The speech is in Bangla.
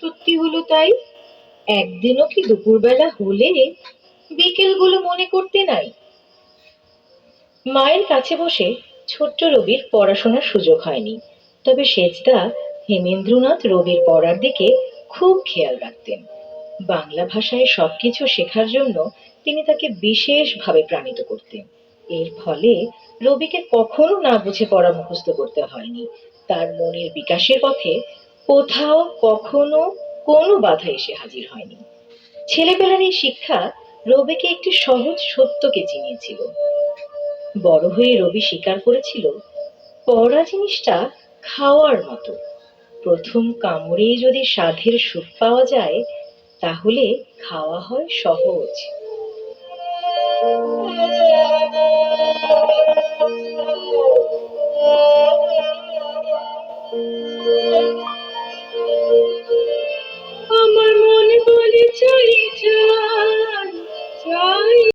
সত্যি হলো তাই? একদিনও কি দুপুরবেলা হলে বিকেলগুলো মনে করতে নাই? মায়ের কাছে বসে ছোট্ট রবির পড়াশোনার সুযোগ হয়নি, তবে সেজদা হেমেন্দ্রনাথ রবির পড়ার দিকে খুব খেয়াল রাখতেন। বাংলা ভাষায় সবকিছু শেখার জন্য তিনি তাকে বিশেষভাবে প্রাণিত করতেন। এর ফলে রবিকে কখনো না বুঝে পড়া মুখস্থ করতে হয়নি। তার মনের বিকাশের পথে কোথাও কখনো কোনো বাধা এসে হাজির হয়নি। ছেলেবেলার এই শিক্ষা রবিকে একটি সহজ সত্যকে চিনিয়েছিল। বড় হয়ে রবি স্বীকার করেছিল, পড়া জিনিসটা খাওয়ার মতো। প্রথম কামড়েই যদি স্বাদের সুখ পাওয়া যায়, তাহলে খাওয়া হয় সহজ।